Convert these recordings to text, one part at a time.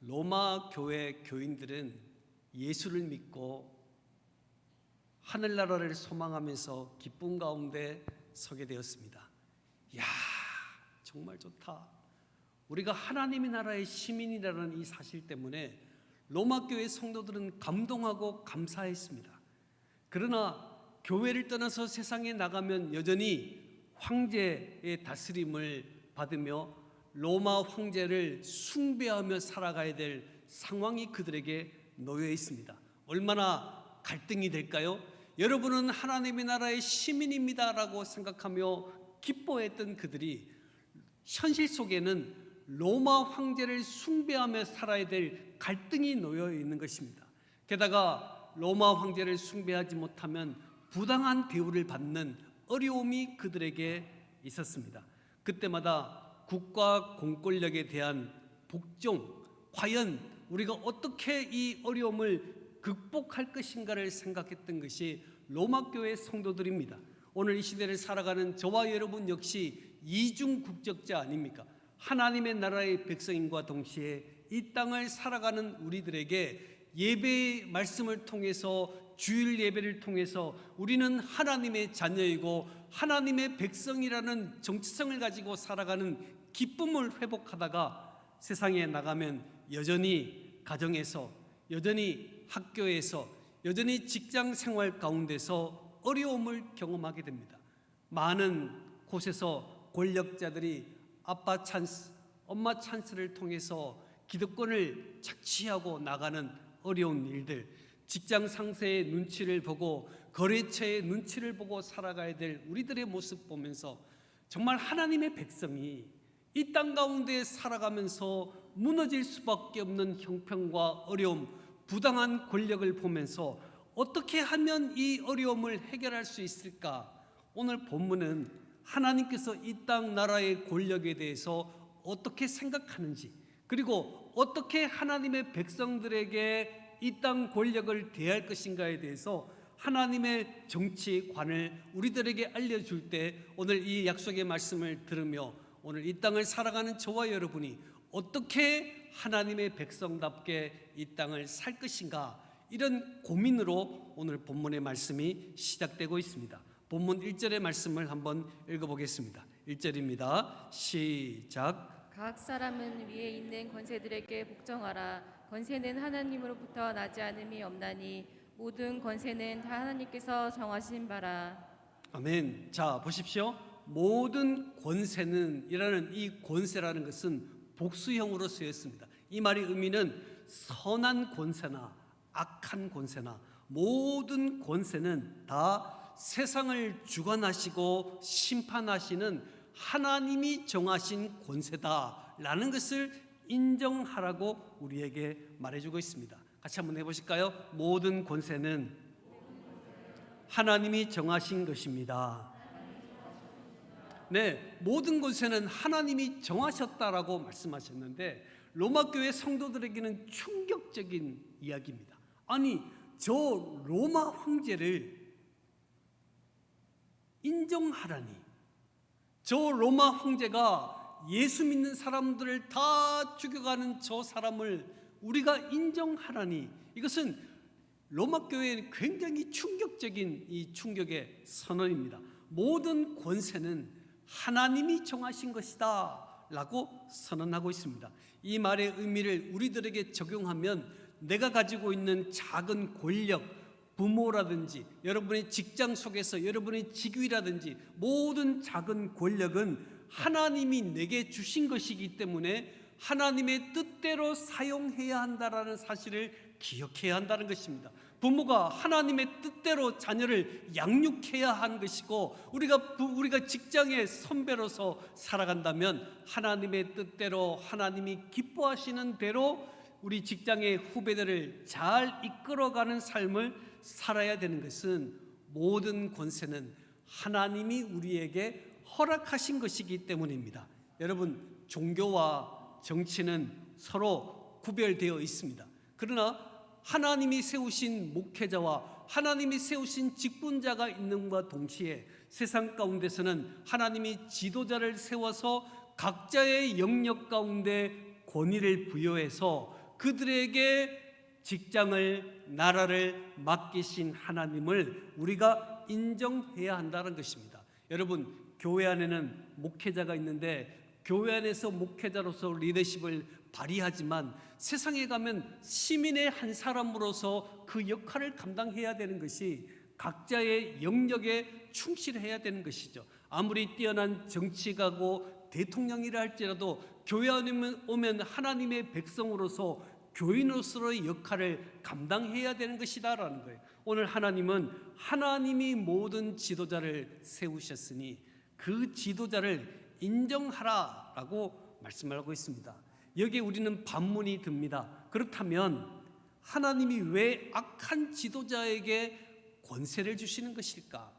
로마 교회 교인들은 예수를 믿고 하늘나라를 소망하면서 기쁨 가운데 서게 되었습니다. 야, 정말 좋다. 우리가 하나님의 나라의 시민이라는 이 사실 때문에 로마 교회 성도들은 감동하고 감사했습니다. 그러나 교회를 떠나서 세상에 나가면 여전히 황제의 다스림을 받으며 로마 황제를 숭배하며 살아가야 될 상황이 그들에게 놓여 있습니다. 얼마나 갈등이 될까요? 여러분은 하나님의 나라의 시민입니다라고 생각하며 기뻐했던 그들이 현실 속에는 로마 황제를 숭배하며 살아야 될 갈등이 놓여 있는 것입니다. 게다가 로마 황제를 숭배하지 못하면 부당한 대우를 받는 어려움이 그들에게 있었습니다. 그때마다 국가 공권력에 대한 복종, 과연 우리가 어떻게 이 어려움을 극복할 것인가를 생각했던 것이 로마 교회 성도들입니다. 오늘 이 시대를 살아가는 저와 여러분 역시 이중 국적자 아닙니까? 하나님의 나라의 백성인과 동시에 이 땅을 살아가는 우리들에게 예배의 말씀을 통해서 주일 예배를 통해서 우리는 하나님의 자녀이고 하나님의 백성이라는 정체성을 가지고 살아가는 기쁨을 회복하다가 세상에 나가면 여전히 가정에서 여전히 학교에서 여전히 직장 생활 가운데서 어려움을 경험하게 됩니다. 많은 곳에서 권력자들이 아빠 찬스, 엄마 찬스를 통해서 기득권을 착취하고 나가는 어려운 일들, 직장 상사의 눈치를 보고 거래처의 눈치를 보고 살아가야 될 우리들의 모습 보면서 정말 하나님의 백성이 이 땅 가운데 살아가면서 무너질 수밖에 없는 형편과 어려움, 부당한 권력을 보면서 어떻게 하면 이 어려움을 해결할 수 있을까? 오늘 본문은 하나님께서 이 땅 나라의 권력에 대해서 어떻게 생각하는지 그리고 어떻게 하나님의 백성들에게 이 땅 권력을 대할 것인가에 대해서 하나님의 정치관을 우리들에게 알려줄 때 오늘 이 약속의 말씀을 들으며 오늘 이 땅을 살아가는 저와 여러분이 어떻게 하나님의 백성답게 이 땅을 살 것인가 이런 고민으로 오늘 본문의 말씀이 시작되고 있습니다. 본문 1절의 말씀을 한번 읽어보겠습니다. 1절입니다. 시작. 각 사람은 위에 있는 권세들에게 복종하라. 권세는 하나님으로부터 나지 않음이 없나니 모든 권세는 다 하나님께서 정하신 바라. 아멘. 자, 보십시오. 모든 권세는 이라는 이 권세라는 것은 복수형으로 쓰였습니다. 이 말의 의미는 선한 권세나 악한 권세나 모든 권세는 다 세상을 주관하시고 심판하시는 하나님이 정하신 권세다라는 것을 인정하라고 우리에게 말해주고 있습니다. 같이 한번 해보실까요? 모든 권세는 하나님이 정하신 것입니다. 네, 모든 권세는 하나님이 정하셨다라고 말씀하셨는데 로마 교회 성도들에게는 충격적인 이야기입니다. 아니, 저 로마 황제를 인정하라니. 저 로마 황제가 예수 믿는 사람들을 다 죽여가는 저 사람을 우리가 인정하라니. 이것은 로마 교회에 굉장히 충격적인 이 충격의 선언입니다. 모든 권세는 하나님이 정하신 것이다. 라고 선언하고 있습니다. 이 말의 의미를 우리들에게 적용하면 내가 가지고 있는 작은 권력, 부모라든지 여러분의 직장 속에서 여러분의 직위라든지 모든 작은 권력은 하나님이 내게 주신 것이기 때문에 하나님의 뜻대로 사용해야 한다라는 사실을 기억해야 한다는 것입니다. 부모가 하나님의 뜻대로 자녀를 양육해야 한 것이고 우리가 부- 우리가 직장의 선배로서 살아간다면 하나님의 뜻대로 하나님이 기뻐하시는 대로 우리 직장의 후배들을 잘 이끌어가는 삶을 살아야 되는 것은 모든 권세는 하나님이 우리에게 허락하신 것이기 때문입니다. 여러분 종교와 정치는 서로 구별되어 있습니다. 그러나 하나님이 세우신 목회자와 하나님이 세우신 직분자가 있는과 동시에 세상 가운데서는 하나님이 지도자를 세워서 각자의 영역 가운데 권위를 부여해서 그들에게 직장을 나라를 맡기신 하나님을 우리가 인정해야 한다는 것입니다. 여러분 교회 안에는 목회자가 있는데 교회 안에서 목회자로서 리더십을 발휘하지만 세상에 가면 시민의 한 사람으로서 그 역할을 감당해야 되는 것이 각자의 영역에 충실해야 되는 것이죠. 아무리 뛰어난 정치가고 대통령이라 할지라도 교회 안에 오면 하나님의 백성으로서 교인으로서의 역할을 감당해야 되는 것이다라는 거예요. 오늘 하나님은 하나님이 모든 지도자를 세우셨으니 그 지도자를 인정하라라고 말씀을 하고 있습니다. 여기에 우리는 반문이 듭니다. 그렇다면 하나님이 왜 악한 지도자에게 권세를 주시는 것일까?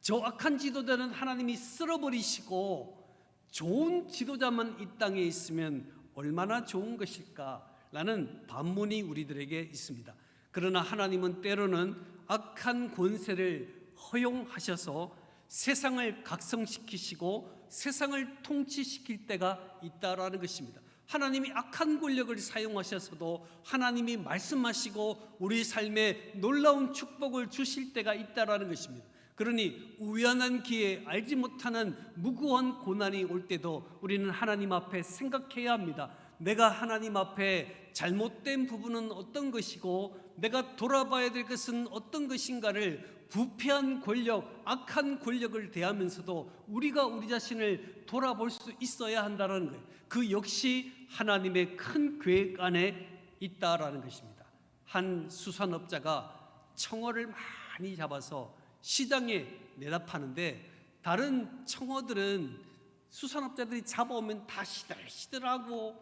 저 악한 지도자는 하나님이 쓸어버리시고 좋은 지도자만 이 땅에 있으면 얼마나 좋은 것일까? 라는 반문이 우리들에게 있습니다. 그러나 하나님은 때로는 악한 권세를 허용하셔서 세상을 각성시키시고 세상을 통치시킬 때가 있다라는 것입니다. 하나님이 악한 권력을 사용하셔서도 하나님이 말씀하시고 우리 삶에 놀라운 축복을 주실 때가 있다라는 것입니다. 그러니 우연한 기회에 알지 못하는 무고한 고난이 올 때도 우리는 하나님 앞에 생각해야 합니다. 내가 하나님 앞에 잘못된 부분은 어떤 것이고 내가 돌아봐야 될 것은 어떤 것인가를 부패한 권력, 악한 권력을 대하면서도 우리가 우리 자신을 돌아볼 수 있어야 한다는 거예요. 그 역시 하나님의 큰 계획 안에 있다라는 것입니다. 한 수산업자가 청어를 많이 잡아서 시장에 내다 파는데 다른 청어들은 수산업자들이 잡아오면 다 시들시들하고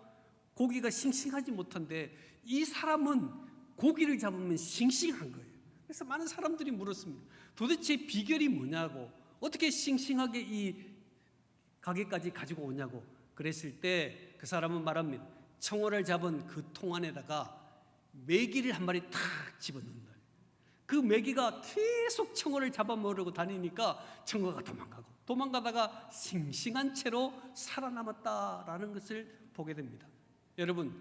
고기가 싱싱하지 못한데 이 사람은 고기를 잡으면 싱싱한 거예요. 그래서 많은 사람들이 물었습니다. 도대체 비결이 뭐냐고 어떻게 싱싱하게 이 가게까지 가지고 오냐고 그랬을 때 그 사람은 말합니다. 청어를 잡은 그 통 안에다가 메기를 한 마리 탁 집어넣는다. 그 메기가 계속 청어를 잡아먹으려고 다니니까 청어가 도망가고 도망가다가 싱싱한 채로 살아남았다라는 것을 보게 됩니다. 여러분,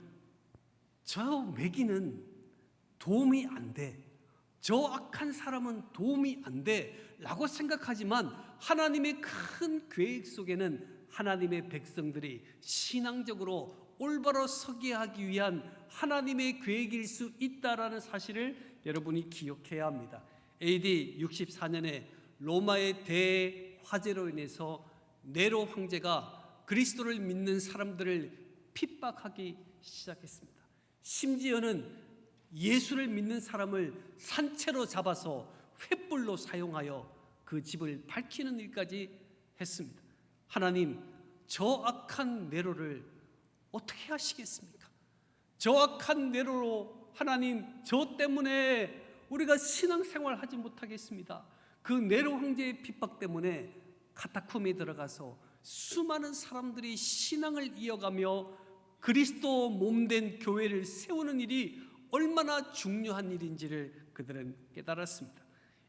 저 메기는 도움이 안 돼. 저 악한 사람은 도움이 안 돼. 라고 생각하지만 하나님의 큰 계획 속에는 하나님의 백성들이 신앙적으로 올바로 서게 하기 위한 하나님의 계획일 수 있다라는 사실을 여러분이 기억해야 합니다. AD 64년에 로마의 대화재로 인해서 네로 황제가 그리스도를 믿는 사람들을 핍박하기 시작했습니다. 심지어는 예수를 믿는 사람을 산채로 잡아서 횃불로 사용하여 그 집을 밝히는 일까지 했습니다. 하나님, 저 악한 네로를 어떻게 하시겠습니까? 저 악한 네로로 하나님, 저 때문에 우리가 신앙생활 하지 못하겠습니다. 그 네로 황제의 핍박 때문에 카타콤에 들어가서 수많은 사람들이 신앙을 이어가며 그리스도 몸된 교회를 세우는 일이 얼마나 중요한 일인지를 그들은 깨달았습니다.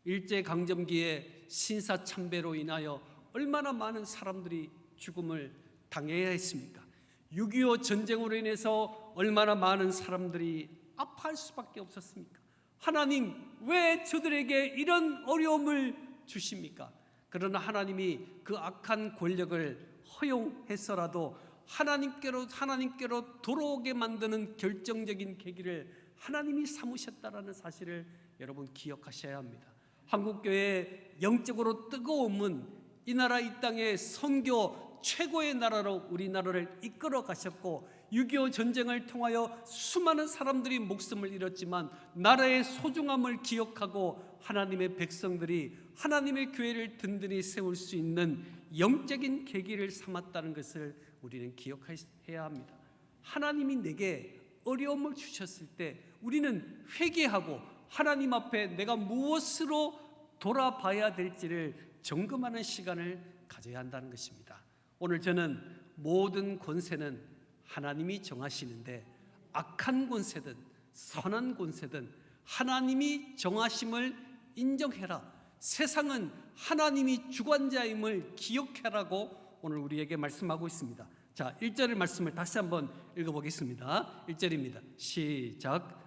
일제 강점기에 신사 참배로 인하여 얼마나 많은 사람들이 죽음을 당해야 했습니까? 6.25 전쟁으로 인해서 얼마나 많은 사람들이 아파할 수밖에 없었습니까? 하나님, 왜 저들에게 이런 어려움을 주십니까? 그러나 하나님이 그 악한 권력을 허용해서라도 하나님께로 하나님께로 돌아오게 만드는 결정적인 계기를 하나님이 삼으셨다라는 사실을 여러분 기억하셔야 합니다. 한국 교회 영적으로 뜨거움은 이 나라 이 땅의 선교 최고의 나라로 우리나라를 이끌어 가셨고 6.25 전쟁을 통하여 수많은 사람들이 목숨을 잃었지만 나라의 소중함을 기억하고 하나님의 백성들이 하나님의 교회를 든든히 세울 수 있는 영적인 계기를 삼았다는 것을 우리는 기억해야 합니다. 하나님이 내게 어려움을 주셨을 때 우리는 회개하고 하나님 앞에 내가 무엇으로 돌아봐야 될지를 점검하는 시간을 가져야 한다는 것입니다. 오늘 저는 모든 권세는 하나님이 정하시는데 악한 권세든 선한 권세든 하나님이 정하심을 인정해라. 세상은 하나님이 주관자임을 기억해라고 오늘 우리에게 말씀하고 있습니다. 자, 1절의 말씀을 다시 한번 읽어보겠습니다. 1절입니다. 시작.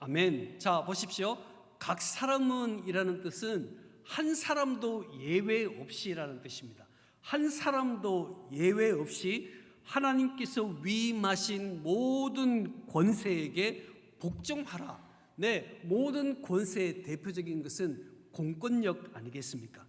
아멘. 자, 보십시오. 각 사람은 이라는 뜻은 한 사람도 예외 없이라는 뜻입니다. 한 사람도 예외 없이 하나님께서 위임하신 모든 권세에게 복종하라. 네, 모든 권세의 대표적인 것은 공권력 아니겠습니까?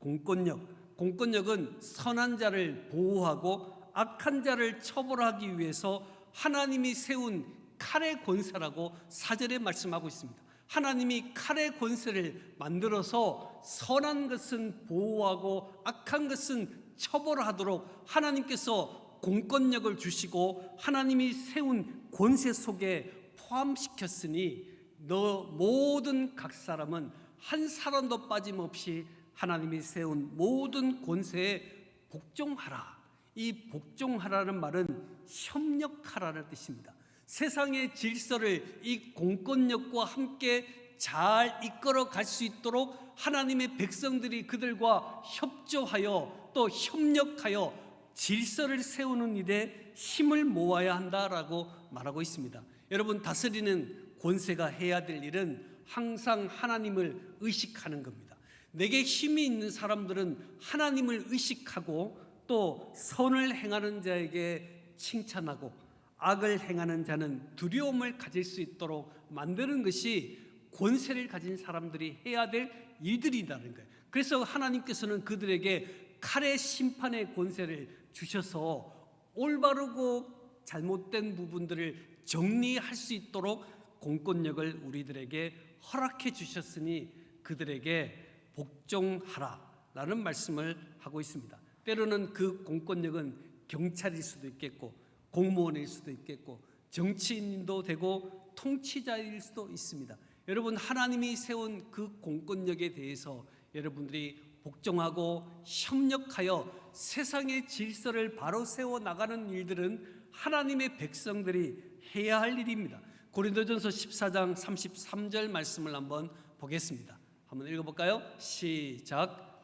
공권력. 공권력은 선한 자를 보호하고 악한 자를 처벌하기 위해서 하나님이 세운 칼의 권세라고 사절에 말씀하고 있습니다. 하나님이 칼의 권세를 만들어서 선한 것은 보호하고 악한 것은 처벌하도록 하나님께서 공권력을 주시고 하나님이 세운 권세 속에 포함시켰으니 너 모든 각 사람은 한 사람도 빠짐없이 하나님이 세운 모든 권세에 복종하라. 이 복종하라는 말은 협력하라는 뜻입니다. 세상의 질서를 이 공권력과 함께 잘 이끌어 갈 수 있도록 하나님의 백성들이 그들과 협조하여 또 협력하여 질서를 세우는 일에 힘을 모아야 한다라고 말하고 있습니다. 여러분 다스리는 권세가 해야 될 일은 항상 하나님을 의식하는 겁니다. 내게 힘이 있는 사람들은 하나님을 의식하고 또 선을 행하는 자에게 칭찬하고 악을 행하는 자는 두려움을 가질 수 있도록 만드는 것이 권세를 가진 사람들이 해야 될 일들이라는 거예요. 그래서 하나님께서는 그들에게 칼의 심판의 권세를 주셔서 올바르고 잘못된 부분들을 정리할 수 있도록 공권력을 우리들에게 허락해 주셨으니 그들에게 복종하라라는 말씀을 하고 있습니다. 때로는 그 공권력은 경찰일 수도 있겠고 공무원일 수도 있겠고 정치인도 되고 통치자일 수도 있습니다. 여러분 하나님이 세운 그 공권력에 대해서 여러분들이 복종하고 협력하여 세상의 질서를 바로 세워 나가는 일들은 하나님의 백성들이 해야 할 일입니다. 고린도전서 14장 33절 말씀을 한번 보겠습니다. 한번 읽어 볼까요? 시작.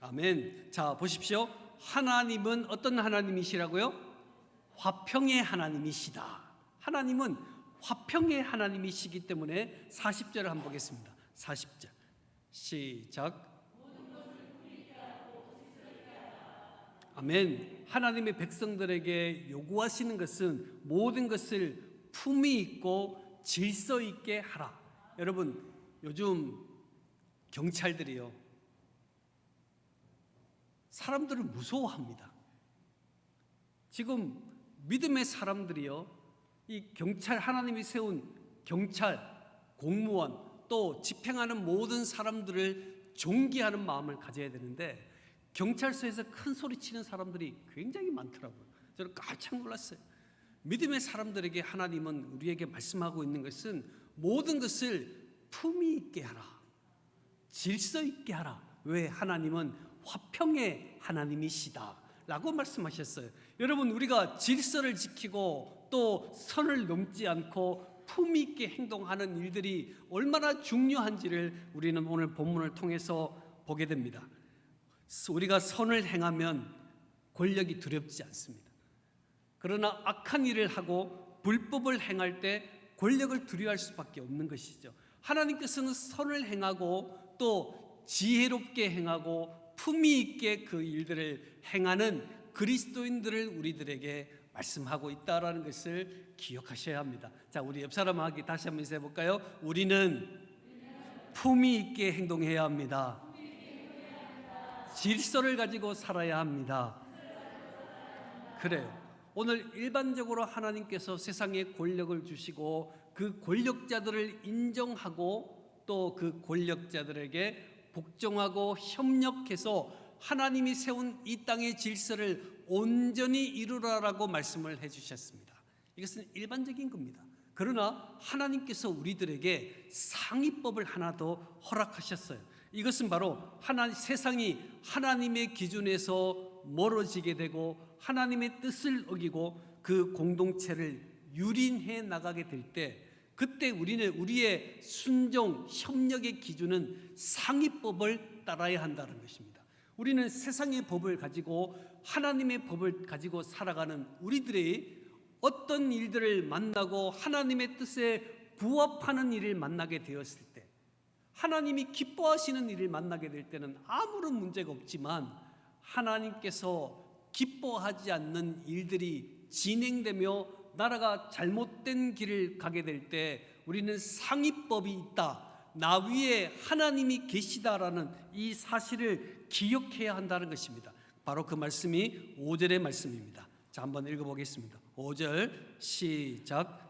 아멘. 자, 보십시오. 하나님은 어떤 하나님이시라고요? 화평의 하나님이시다. 하나님은 화평의 하나님이시기 때문에 40절을 한번 보겠습니다. 40절. 시작. 아멘. 하나님의 백성들에게 요구하시는 것은 모든 것을 품위 있고 질서 있게 하라. 여러분, 요즘 경찰들이요. 사람들을 무서워합니다. 지금 믿음의 사람들이요. 이 경찰 하나님이 세운 경찰, 공무원 또 집행하는 모든 사람들을 존귀하는 마음을 가져야 되는데 경찰서에서 큰 소리 치는 사람들이 굉장히 많더라고요. 저는 깜짝 놀랐어요. 믿음의 사람들에게 하나님은 우리에게 말씀하고 있는 것은 모든 것을 품위 있게 하라. 질서 있게 하라. 왜 하나님은 화평의 하나님이시다. 라고 말씀하셨어요. 여러분, 우리가 질서를 지키고 또 선을 넘지 않고 품위 있게 행동하는 일들이 얼마나 중요한지를 우리는 오늘 본문을 통해서 보게 됩니다. 우리가 선을 행하면 권력이 두렵지 않습니다. 그러나 악한 일을 하고 불법을 행할 때 권력을 두려워할 수밖에 없는 것이죠. 하나님께서는 선을 행하고 또 지혜롭게 행하고 품위 있게 그 일들을 행하는 그리스도인들을 우리들에게 말씀하고 있다라는 것을 기억하셔야 합니다. 자, 우리 옆 사람하기 다시 한번 해 볼까요? 우리는 품위 있게 행동해야 합니다. 질서를 가지고 살아야 합니다. 그래요. 오늘 일반적으로 하나님께서 세상에 권력을 주시고 그 권력자들을 인정하고 또 그 권력자들에게 복종하고 협력해서 하나님이 세운 이 땅의 질서를 온전히 이루라라고 말씀을 해 주셨습니다. 이것은 일반적인 겁니다. 그러나 하나님께서 우리들에게 상위법을 하나 더 허락하셨어요. 이것은 바로 하나 세상이 하나님의 기준에서 멀어지게 되고 하나님의 뜻을 어기고 그 공동체를 유린해 나가게 될 때 그때 우리는 우리의 순종 협력의 기준은 상위법을 따라야 한다는 것입니다. 우리는 세상의 법을 가지고 하나님의 법을 가지고 살아가는 우리들의 어떤 일들을 만나고 하나님의 뜻에 부합하는 일을 만나게 되었을 때 하나님이 기뻐하시는 일을 만나게 될 때는 아무런 문제가 없지만 하나님께서 기뻐하지 않는 일들이 진행되며 나라가 잘못된 길을 가게 될 때 우리는 상위법이 있다. 나 위에 하나님이 계시다라는 이 사실을 기억해야 한다는 것입니다. 바로 그 말씀이 5절의 말씀입니다. 자, 한번 읽어 보겠습니다. 5절 시작.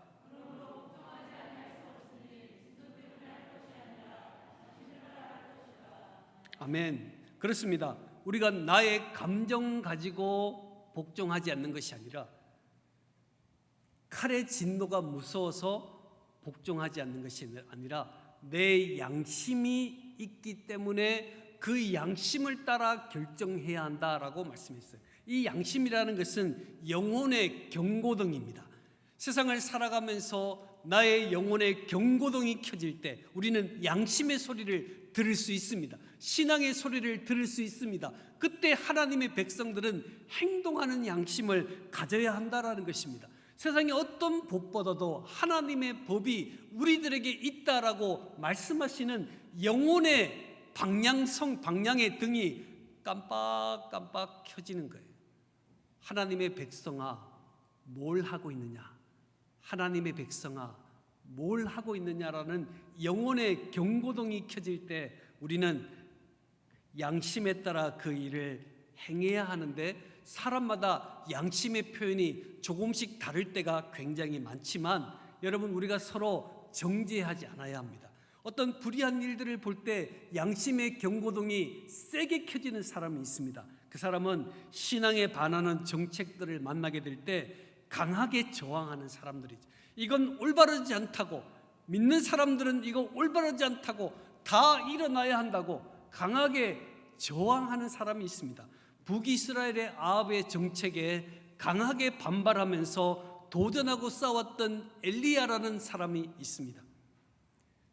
아멘. 그렇습니다. 우리가 나의 감정 가지고 복종하지 않는 것이 아니라 칼의 진노가 무서워서 복종하지 않는 것이 아니라 내 양심이 있기 때문에 그 양심을 따라 결정해야 한다라고 말씀했어요. 이 양심이라는 것은 영혼의 경고등입니다. 세상을 살아가면서 나의 영혼의 경고등이 켜질 때 우리는 양심의 소리를 들을 수 있습니다. 신앙의 소리를 들을 수 있습니다. 그때 하나님의 백성들은 행동하는 양심을 가져야 한다라는 것입니다. 세상의 어떤 법보다도 하나님의 법이 우리들에게 있다라고 말씀하시는 영혼의 방향성 방향의 등이 깜빡깜빡 켜지는 거예요. 하나님의 백성아 뭘 하고 있느냐? 하나님의 백성아 뭘 하고 있느냐라는 영혼의 경고등이 켜질 때 우리는 양심에 따라 그 일을 행해야 하는데 사람마다 양심의 표현이 조금씩 다를 때가 굉장히 많지만 여러분 우리가 서로 정죄하지 않아야 합니다. 어떤 불의한 일들을 볼 때 양심의 경고등이 세게 켜지는 사람이 있습니다. 그 사람은 신앙에 반하는 정책들을 만나게 될 때 강하게 저항하는 사람들이죠. 이건 올바르지 않다고 믿는 사람들은 이거 올바르지 않다고 다 일어나야 한다고 강하게 저항하는 사람이 있습니다. 북이스라엘의 아합의 정책에 강하게 반발하면서 도전하고 싸웠던 엘리야라는 사람이 있습니다.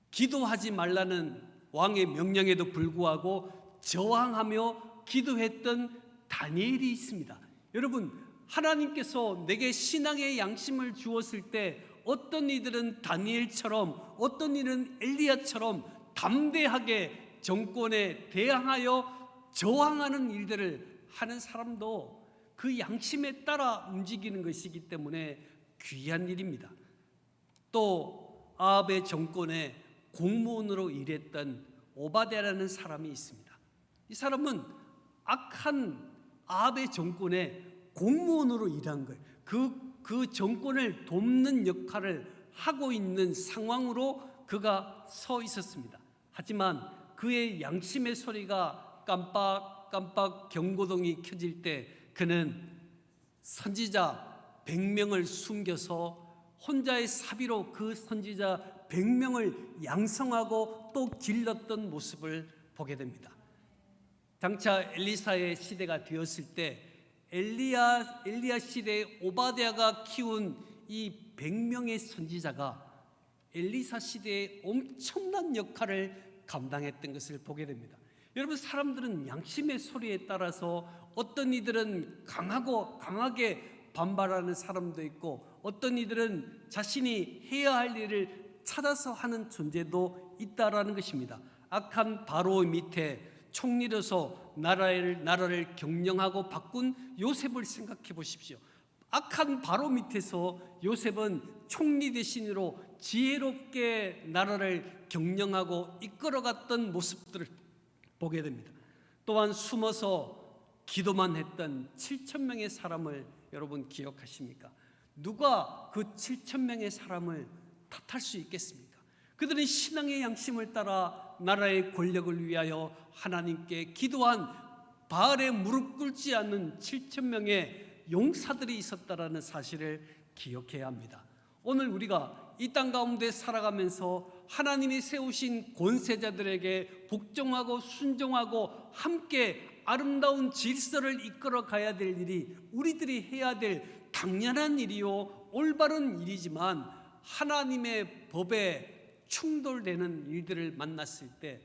기도하지 말라는 왕의 명령에도 불구하고 저항하며 기도했던 다니엘이 있습니다. 여러분, 하나님께서 내게 신앙의 양심을 주었을 때 어떤 이들은 다니엘처럼 어떤 이는 엘리야처럼 담대하게 정권에 대항하여 저항하는 일들을 하는 사람도 그 양심에 따라 움직이는 것이기 때문에 귀한 일입니다. 또 아합의 정권에 공무원으로 일했던 오바데라는 사람이 있습니다. 이 사람은 악한 아합의 정권에 공무원으로 일한 거예요. 그, 그 정권을 돕는 역할을 하고 있는 상황으로 그가 서 있었습니다. 하지만 그의 양심의 소리가 깜빡깜빡 경고등이 켜질 때 그는 선지자 100명을 숨겨서 혼자의 사비로 그 선지자 100명을 양성하고 또 길렀던 모습을 보게 됩니다. 장차 엘리사의 시대가 되었을 때 엘리야 엘리야 시대에 오바댜가 키운 이 100명의 선지자가 엘리사 시대에 엄청난 역할을 감당했던 것을 보게 됩니다. 여러분 사람들은 양심의 소리에 따라서 어떤 이들은 강하고 강하게 반발하는 사람도 있고 어떤 이들은 자신이 해야 할 일을 찾아서 하는 존재도 있다라는 것입니다. 악한 바로 밑에 총리로서 나라를 나라를 경영하고 바꾼 요셉을 생각해 보십시오. 악한 바로 밑에서 요셉은 총리 대신으로 지혜롭게 나라를 경영하고 이끌어갔던 모습들을 보게 됩니다. 또한 숨어서 기도만 했던 7천 명의 사람을 여러분 기억하십니까? 누가 그 7천 명의 사람을 탓할 수 있겠습니까? 그들은 신앙의 양심을 따라 나라의 권력을 위하여 하나님께 기도한 바알에 무릎 꿇지 않는 7천 명의 용사들이 있었다라는 사실을 기억해야 합니다. 오늘 우리가 이 땅 가운데 살아가면서 하나님이 세우신 권세자들에게 복종하고 순종하고 함께 아름다운 질서를 이끌어 가야 될 일이 우리들이 해야 될 당연한 일이요 올바른 일이지만 하나님의 법에 충돌되는 일들을 만났을 때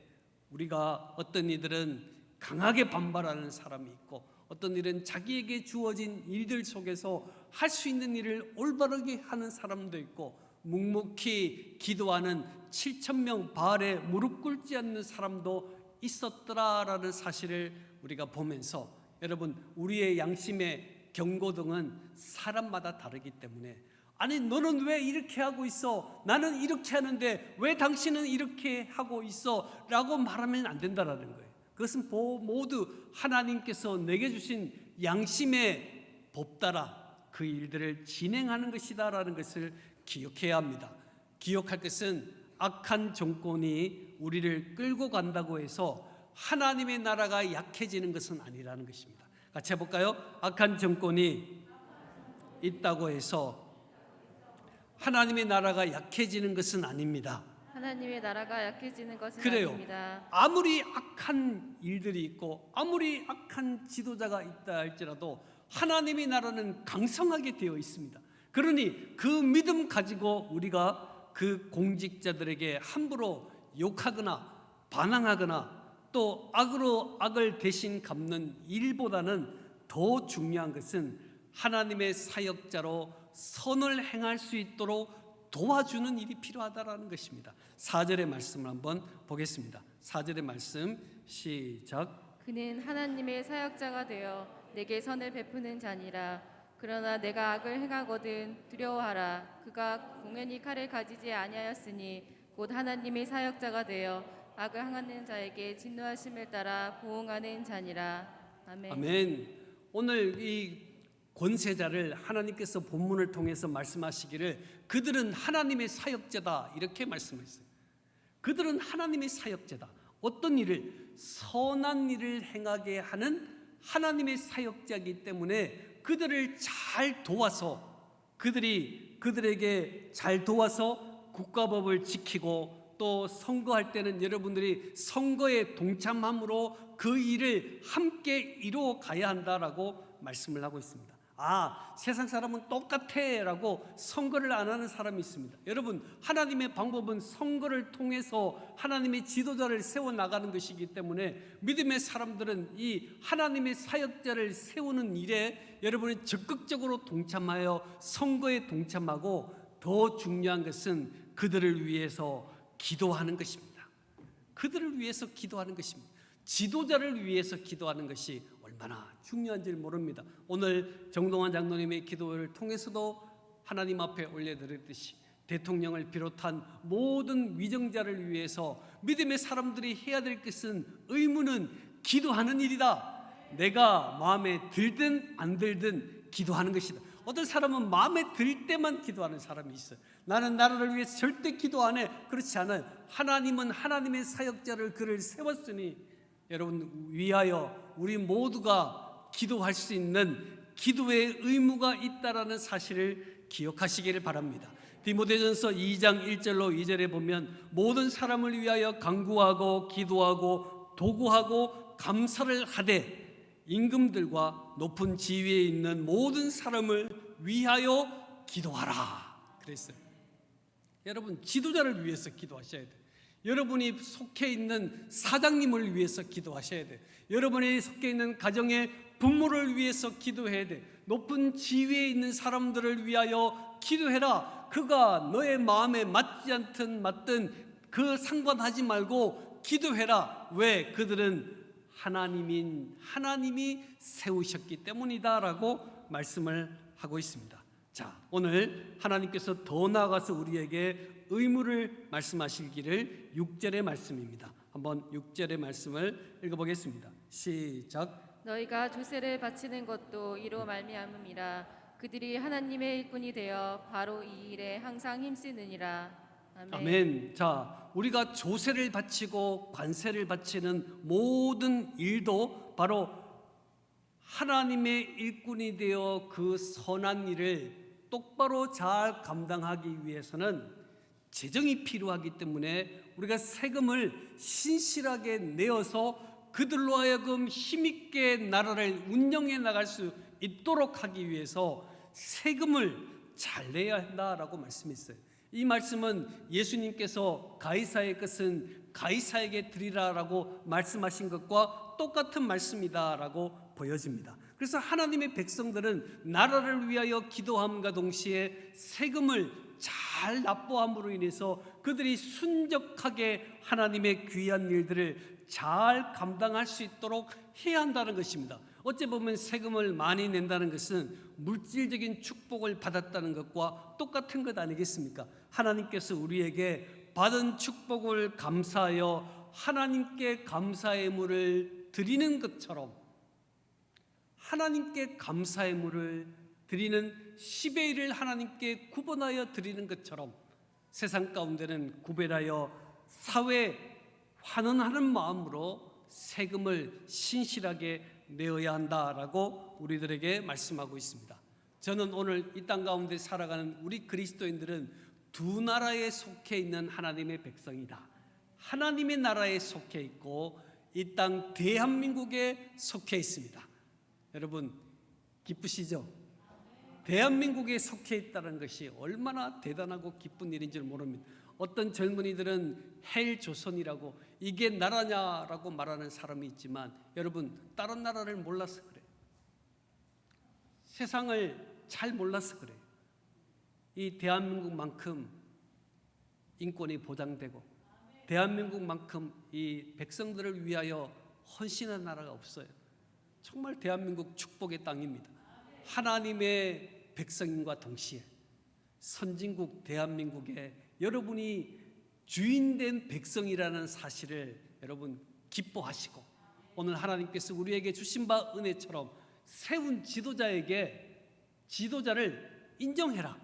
우리가 어떤 이들은 강하게 반발하는 사람이 있고 어떤 일은 자기에게 주어진 일들 속에서 할 수 있는 일을 올바르게 하는 사람도 있고 묵묵히 기도하는 7천 명 바알에 무릎 꿇지 않는 사람도 있었더라라는 사실을 우리가 보면서 여러분 우리의 양심의 경고등은 사람마다 다르기 때문에 아니 너는 왜 이렇게 하고 있어? 나는 이렇게 하는데 왜 당신은 이렇게 하고 있어? 라고 말하면 안 된다라는 거예요. 그것은 보- 모두 하나님께서 내게 주신 양심의 법 따라 그 일들을 진행하는 것이다라는 것을 기억해야 합니다. 기억할 것은 악한 정권이 우리를 끌고 간다고 해서 하나님의 나라가 약해지는 것은 아니라는 것입니다. 같이 해볼까요? 악한 정권이 있다고 해서 하나님의 나라가 약해지는 것은 아닙니다. 하나님의 나라가 약해지는 것은 그래요. 아닙니다. 아무리 악한 일들이 있고 아무리 악한 지도자가 있다 할지라도 하나님의 나라는 강성하게 되어 있습니다. 그러니 그 믿음 가지고 우리가 그 공직자들에게 함부로 욕하거나 반항하거나 또 악으로 악을 대신 갚는 일보다는 더 중요한 것은 하나님의 사역자로 선을 행할 수 있도록 도와주는 일이 필요하다라는 것입니다. 4절의 말씀을 한번 보겠습니다. 4절의 말씀 시작. 그는 하나님의 사역자가 되어 내게 선을 베푸는 자니라. 그러나 내가 악을 행하거든 두려워하라. 그가 공연히 칼을 가지지 아니하였으니 곧 하나님의 사역자가 되어 악을 행하는 자에게 진노하심을 따라 보응하는 자니라. 아멘. 아멘. 오늘 이 권세자를 하나님께서 본문을 통해서 말씀하시기를 그들은 하나님의 사역자다 이렇게 말씀했어요. 그들은 하나님의 사역자다. 어떤 일을 선한 일을 행하게 하는 하나님의 사역자이기 때문에 그들을 잘 도와서 그들이 그들에게 잘 도와서 국가법을 지키고 또 선거할 때는 여러분들이 선거에 동참함으로 그 일을 함께 이루어 가야 한다라고 말씀을 하고 있습니다. 아, 세상 사람은 똑같아 라고 선거를 안 하는 사람이 있습니다. 여러분, 하나님의 방법은 선거를 통해서 하나님의 지도자를 세워 나가는 것이기 때문에 믿음의 사람들은 이 하나님의 사역자를 세우는 일에 여러분이 적극적으로 동참하여 선거에 동참하고 더 중요한 것은 그들을 위해서 기도하는 것입니다. 그들을 위해서 기도하는 것입니다. 지도자를 위해서 기도하는 것이 얼마나 중요한지 모릅니다. 오늘 정동환 장로님의 기도를 통해서도 하나님 앞에 올려드렸듯이 대통령을 비롯한 모든 위정자를 위해서 믿음의 사람들이 해야 될 것은 의무는 기도하는 일이다. 내가 마음에 들든 안 들든 기도하는 것이다. 어떤 사람은 마음에 들 때만 기도하는 사람이 있어요. 나는 나라를 위해서 절대 기도 안 해. 그렇지 않아요. 하나님은 하나님의 사역자를 그를 세웠으니 여러분 위하여 우리 모두가 기도할 수 있는 기도의 의무가 있다라는 사실을 기억하시기를 바랍니다. 디모데전서 2장 1절로 2절에 보면 모든 사람을 위하여 간구하고 기도하고 도구하고 감사를 하되 임금들과 높은 지위에 있는 모든 사람을 위하여 기도하라. 그랬어요. 여러분 지도자를 위해서 기도하셔야 돼요. 여러분이 속해 있는 사장님을 위해서 기도하셔야 돼요. 여러분이 속해 있는 가정의 부모를 위해서 기도해야 돼. 높은 지위에 있는 사람들을 위하여 기도해라. 그가 너의 마음에 맞지 않든 맞든 그 상관하지 말고 기도해라. 왜? 그들은 하나님인 하나님이 세우셨기 때문이다라고 말씀을 하고 있습니다. 자, 오늘 하나님께서 더 나아가서 우리에게 의무를 말씀하시기를 6절의 말씀입니다. 한번 6절의 말씀을 읽어보겠습니다. 시작. 너희가 조세를 바치는 것도 이로 말미암음이라 그들이 하나님의 일꾼이 되어 바로 이 일에 항상 힘쓰느니라 아멘. 아멘. 자, 우리가 조세를 바치고 관세를 바치는 모든 일도 바로 하나님의 일꾼이 되어 그 선한 일을 똑바로 잘 감당하기 위해서는 재정이 필요하기 때문에 우리가 세금을 신실하게 내어서 그들로 하여금 힘있게 나라를 운영해 나갈 수 있도록 하기 위해서 세금을 잘 내야 한다라고 말씀했어요. 이 말씀은 예수님께서 가이사의 것은 가이사에게 드리라라고 말씀하신 것과 똑같은 말씀이다라고 보여집니다. 그래서 하나님의 백성들은 나라를 위하여 기도함과 동시에 세금을 잘 납부함으로 인해서 그들이 순적하게 하나님의 귀한 일들을 잘 감당할 수 있도록 해야 한다는 것입니다. 어째 보면 세금을 많이 낸다는 것은 물질적인 축복을 받았다는 것과 똑같은 것 아니겠습니까? 하나님께서 우리에게 받은 축복을 감사하여 하나님께 감사의 물을 드리는 것처럼 하나님께 감사의 물을 드리는 10의 1을 하나님께 구분하여 드리는 것처럼 세상 가운데는 구별하여 사회 환원하는 마음으로 세금을 신실하게 내어야 한다라고 우리들에게 말씀하고 있습니다. 저는 오늘 이 땅 가운데 살아가는 우리 그리스도인들은 두 나라에 속해 있는 하나님의 백성이다. 하나님의 나라에 속해 있고 이 땅 대한민국에 속해 있습니다. 여러분 기쁘시죠? 대한민국에 속해 있다는 것이 얼마나 대단하고 기쁜 일인 줄 모릅니다. 어떤 젊은이들은 헬 조선이라고 이게 나라냐라고 말하는 사람이 있지만 여러분 다른 나라를 몰라서 그래. 세상을 잘 몰라서 그래. 이 대한민국만큼 인권이 보장되고 대한민국만큼 이 백성들을 위하여 헌신한 나라가 없어요. 정말 대한민국 축복의 땅입니다. 하나님의 백성인과 동시에 선진국 대한민국에 여러분이 주인된 백성이라는 사실을 여러분 기뻐하시고 오늘 하나님께서 우리에게 주신 바 은혜처럼 세운 지도자에게 지도자를 인정해라.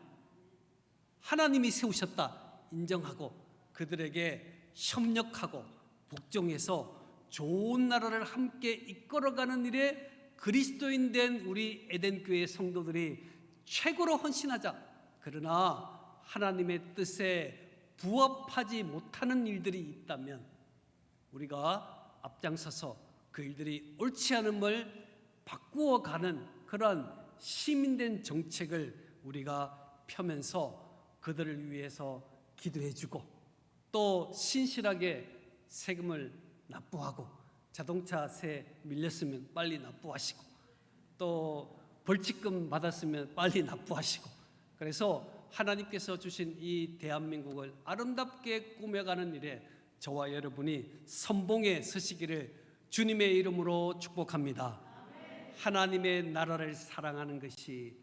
하나님이 세우셨다 인정하고 그들에게 협력하고 복종해서 좋은 나라를 함께 이끌어가는 일에 그리스도인 된 우리 에덴 교회 성도들이 최고로 헌신하자. 그러나 하나님의 뜻에 부합하지 못하는 일들이 있다면 우리가 앞장서서 그 일들이 옳지 않음을 바꾸어 가는 그러한 시민된 정책을 우리가 펴면서 그들을 위해서 기도해 주고 또 신실하게 세금을 납부하고 자동차세 밀렸으면 빨리 납부하시고 또 벌칙금 받았으면 빨리 납부하시고 그래서 하나님께서 주신 이 대한민국을 아름답게 꾸며가는 일에 저와 여러분이 선봉에 서시기를 주님의 이름으로 축복합니다. 하나님의 나라를 사랑하는 것이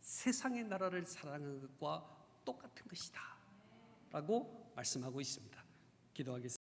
세상의 나라를 사랑하는 것과 똑같은 것이다. 라고 말씀하고 있습니다. 기도하겠습니다.